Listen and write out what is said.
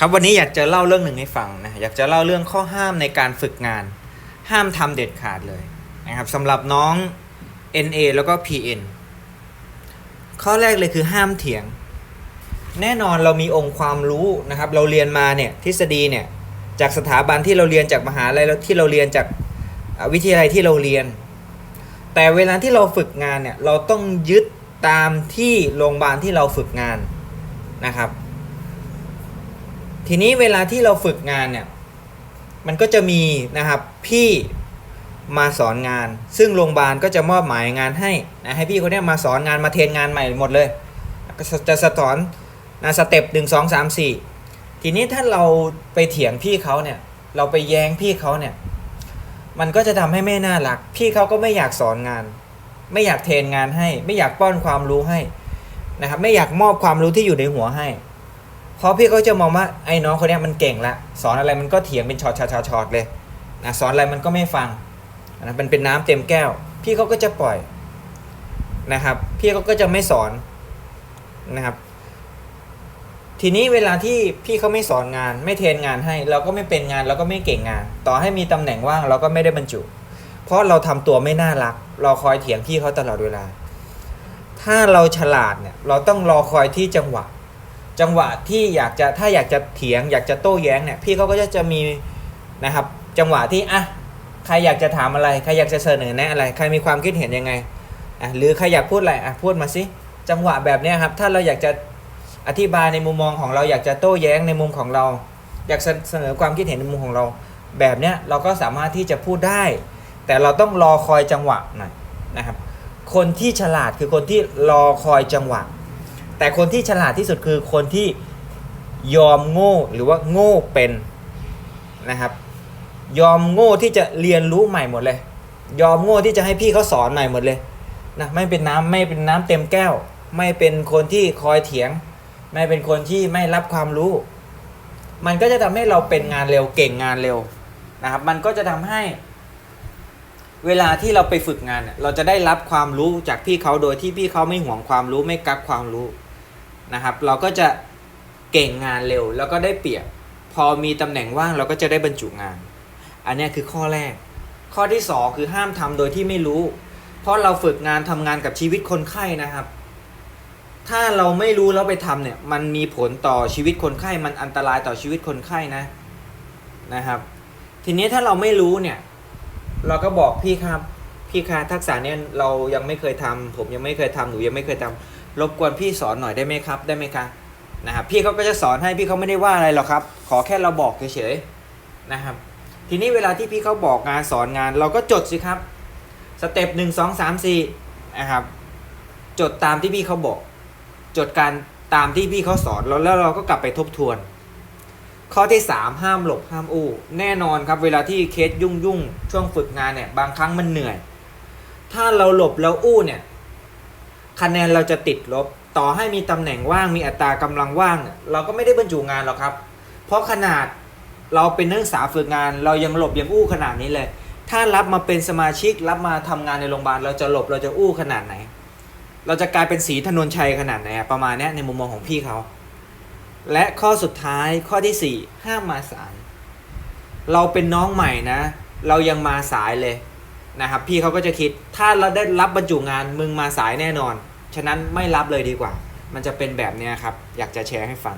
ครับวันนี้อยากจะเล่าเรื่องหนึ่งให้ฟังนะอยากจะเล่าเรื่องข้อห้ามในการฝึกงาน ห้ามทำเด็ดขาดเลยนะครับสำหรับน้อง NA แล้วก็ PN ข้อแรกเลยคือห้ามเถียง แน่นอนเรามีองค์ความรู้นะครับ เราเรียนมาเนี่ยทฤษฎีเนี่ยจากสถาบันที่เราเรียนจากมหาลัยที่เราเรียนจากวิทยาลัยที่เราเรียน แต่เวลาที่เราฝึกงานเนี่ยเราต้องยึดตามที่โรงพยาบาลที่เราฝึกงานนะครับ ทีนี้เวลาที่เราฝึกงานเนี่ย มันก็จะมีนะครับพี่มาสอนงาน ซึ่งโรงพยาบาลก็จะมอบหมายงานให้นะให้พี่คนนี้มาสอนงานมาเทรนงานใหม่หมดเลยก็จะสอนนะสเต็ปหนึ่งสองสามสี่ทีนี้ถ้าเราไปเถียงพี่เขาเนี่ย เราไปแย้งพี่เขาเนี่ย มันก็จะทำให้ไม่น่ารัก พี่เขาก็ไม่อยากสอนงาน ไม่อยากเทรนงานให้ ไม่อยากป้อนความรู้ให้นะครับ ไม่อยากมอบความรู้ที่อยู่ในหัวให้ เพราะพี่เขาจะมองว่าไอ้น้องคนนี้มันเก่งละสอนอะไรมันก็เถียงเป็นช็อตช็อตช็อตช็อเลยนะสอนอะไรมันก็ไม่ฟังนะมันเป็นน้ำเต็มแก้ว พี่เขาก็จะปล่อยนะครับ พี่เขาก็จะไม่สอนนะครับ ทีนี้เวลาที่พี่เขาไม่สอนงาน ไม่เทรนงานให้ เราก็ไม่เป็นงานเราก็ไม่เก่งงาน ต่อให้มีตำแหน่งว่างเราก็ไม่ได้บรรจุ เพราะเราทำตัวไม่น่ารัก เราคอยเถียงพี่เขาตลอดเวลา ถ้าเราฉลาดเนี่ยเราต้องรอคอยที่จังหวะ จังหวะที่อยากจะถ้าอยากจะเถียง อยากจะโต้แย้งเนี่ยพี่เขาก็จะจะมีนะครับจังหวะที่อะใครอยากจะถามอะไรใครอยากจะเสนอแนะอะไรใครมีความคิดเห็นยังไงอะหรือใครอยากพูดอะไรอะพูดมาสิจังหวะแบบเนี้ยครับถ้าเราอยากจะอธิบายในมุมมองของเราอยากจะโต้แย้งในมุมของเรา อยากเสนอความคิดเห็นในมุมของเรา แบบเนี้ยเราก็สามารถที่จะพูดได้ แต่เราต้องรอคอยจังหวะหน่อยนะครับ คนที่ฉลาดคือคนที่รอคอยจังหวะ แต่คนที่ฉลาดที่สุดคือคนที่ยอมโง่หรือว่าโง่เป็นนะครับ ยอมโง่ที่จะเรียนรู้ใหม่หมดเลย ยอมโง่ที่จะให้พี่เขาสอนใหม่หมดเลยนะไม่เป็นน้ำไม่เป็นน้ำเต็มแก้ว ไม่เป็นคนที่คอยเถียง ไม่เป็นคนที่ไม่รับความรู้ มันก็จะทำให้เราเป็นงานเร็วเก่งงานเร็วนะครับ มันก็จะทำให้ เวลาที่เราไปฝึกงานเนี่ยเราจะได้รับความรู้จากพี่เขาโดยที่พี่เขาไม่ห่วงความรู้ไม่กักความรู้ นะครับ เราก็จะเก่งงานเร็วแล้วก็ได้เปรียบ พอมีตำแหน่งว่างเราก็จะได้บรรจุงาน อันนี้คือข้อแรก ข้อที่สองคือห้ามทำโดยที่ไม่รู้ เพราะเราฝึกงานทำงานกับชีวิตคนไข้นะครับ ถ้าเราไม่รู้แล้วไปทำเนี่ยมันมีผลต่อชีวิตคนไข้ มันอันตรายต่อชีวิตคนไข้นะนะครับ ทีนี้ถ้าเราไม่รู้เนี่ยเราก็บอกพี่ครับพี่คะทักษะเนี้ยเรายังไม่เคยทำผมยังไม่เคยทำหนูยังไม่เคยทำ รบกวนพี่สอนหน่อยได้ไหมครับ ได้ไหมคะนะครับพี่เขาก็จะสอนให้พี่เขาไม่ได้ว่าอะไรหรอกครับ ขอแค่เราบอกเฉยๆนะครับ ทีนี้เวลาที่พี่เขาบอกงานสอนงาน เราก็จดสิครับสเต็ปหนึ่งสองสามสี่นะครับ จดตามที่พี่เขาบอก จดการตามที่พี่เขาสอนแล้วแล้วเราก็กลับไปทบทวน ข้อที่ 3 ห้ามหลบห้ามอู้แน่นอนครับ เวลาที่เคสยุ่งยุ่งๆช่วงฝึกงานเนี่ยบางครั้งมันเหนื่อย ถ้าเราหลบแล้วอู้เนี่ย คะแนนเราจะติดลบ ต่อให้มีตำแหน่งว่างมีอัตรากำลังว่าง เราก็ไม่ได้บรรจุงานหรอกครับ เพราะขนาดเราเป็นนักศึกษาฝึกงาน เรายังหลบยังอู้ขนาดนี้เลย ถ้ารับมาเป็นสมาชิกรับมาทำงานในโรงพยาบาลเราจะหลบเราจะอู้ขนาดไหน เราจะกลายเป็นสีถนนชัยขนาดไหนอะประมาณนี้ในมุมมองของพี่เขา และข้อสุดท้ายข้อที่ 4 ห้ามมาสายเราเป็นน้องใหม่นะ เรายังมาสายเลย นะครับพี่เขาก็จะคิดถ้าเราได้รับบรรจุงานมึงมาสายแน่นอน ฉะนั้นไม่รับเลยดีกว่า มันจะเป็นแบบนี้ครับ อยากจะแชร์ให้ฟัง